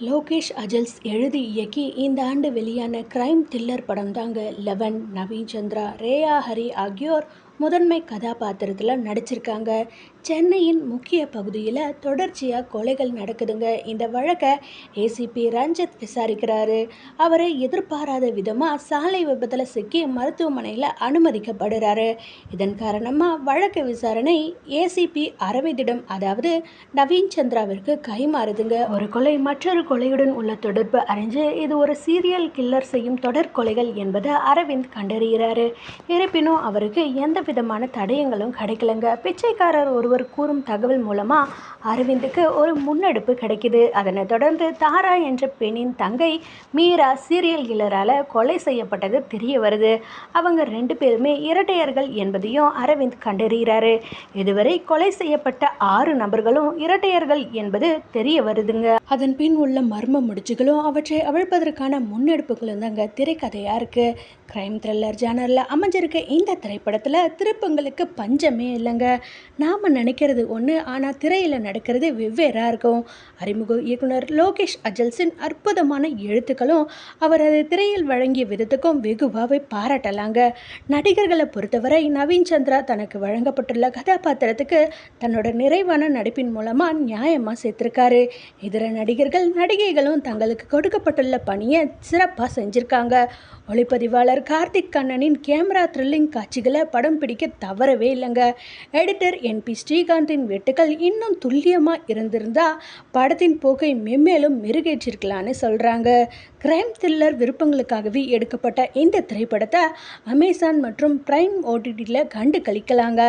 லோகேஷ் அஜல்ஸ் எழுதி இயக்கி இந்த ஆண்டு வெளியான கிரைம் த்ரில்லர் படம் தாங்க லெவன் நவீன் சந்திரா ரேயா ஹரி ஆகியோர் முதன்மை கதாபாத்திரத்தில் நடிச்சிருக்காங்க. சென்னையின் முக்கிய பகுதியில் தொடர்ச்சியாக கொலைகள் நடக்குதுங்க. இந்த வழக்கை ஏசிபி ரஞ்சித் விசாரிக்கிறாரு. அவரை எதிர்பாராத விதமாக சாலை விபத்தில் சிக்கி மருத்துவமனையில் அனுமதிக்கப்படுறாரு. இதன் காரணமாக வழக்கு விசாரணை ஏசிபி அரவிந்திடம் அதாவது நவீன் சந்திராவிற்கு கைமாறுதுங்க. ஒரு கொலை மற்றொரு கொலையுடன் உள்ள தொடர்பு அறிஞ்சு இது ஒரு சீரியல் கில்லர் செய்யும் தொடர் கொலைகள் என்பதை அரவிந்த் கண்டறிகிறாரு. இருப்பினும் அவருக்கு எந்த விதமான தடயங்களும் கிடைக்கலங்க. பிச்சைக்காரர் ஒருவர் கூறும் தகவல் மூலமாக அரவிந்துக்கு ஒரு முன்னெடுப்பு கிடைக்குது. அதனை தொடர்ந்து தாரா என்ற பெண்ணின் தங்கை மீரா சீரியல் கில்லரால் கொலை செய்யப்பட்டது தெரிய வருது. அவங்க ரெண்டு பேருமே இரட்டையர்கள் என்பதையும் அரவிந்த் கண்டறிகிறாரு. இதுவரை கொலை செய்யப்பட்ட ஆறு நபர்களும் இரட்டையர்கள் என்பது தெரிய வருதுங்க. அதன் பின் உள்ள மர்ம முடிச்சுகளும் அவற்றை அவிழ்ப்பதற்கான முன்னெடுப்புகளும் தாங்க திரைக்கதையாக இருக்குது கிரைம் த்ரில்லர் ஜானரில் அமைஞ்சிருக்க இந்த திரைப்படத்தில் திருப்பங்களுக்கு பஞ்சமே இல்லைங்க. நாம் நினைக்கிறது ஒன்று ஆனால் திரையில் நடக்கிறது வெவ்வேறாக இருக்கும். அறிமுக இயக்குனர் லோகேஷ் அஜல்ஸின் அற்புதமான எழுத்துக்களும் அவர் அதை திரையில் வழங்கிய விதத்துக்கும் வெகுவாகவே பாராட்டலாங்க. நடிகர்களை பொறுத்தவரை நவீன் சந்திரா தனக்கு வழங்கப்பட்டுள்ள கதாபாத்திரத்துக்கு தன்னோட நிறைவான நடிப்பின் மூலமாக நியாயமாக சேர்த்துருக்காரு. இதர நடிகர்கள் நடிகைகளும் தங்களுக்கு கொடுக்கப்பட்டுள்ள பணியை சிறப்பாக செஞ்சுருக்காங்க. ஒளிப்பதிவாளர் கார்த்திக் கண்ணனின் கேமரா த்ரில்லிங் காட்சிகளை படம் கண்டுபிடிக்க தவறவே இல்லைங்க. எடிட்டர் என்பி ஸ்ரீகாந்தின் வெட்டுக்கள் இன்னும் துல்லியமாக இருந்திருந்தா படத்தின் போக்கை மென்மேலும் மெருகேற்றிருக்கலான்னு சொல்கிறாங்க கிரைம் த்ரில்லர் விருப்பங்களுக்காகவே எடுக்கப்பட்ட இந்த திரைப்படத்தை அமேசான் மற்றும் பிரைம் ஓடிடியில் கண்டு கழிக்கலாங்க.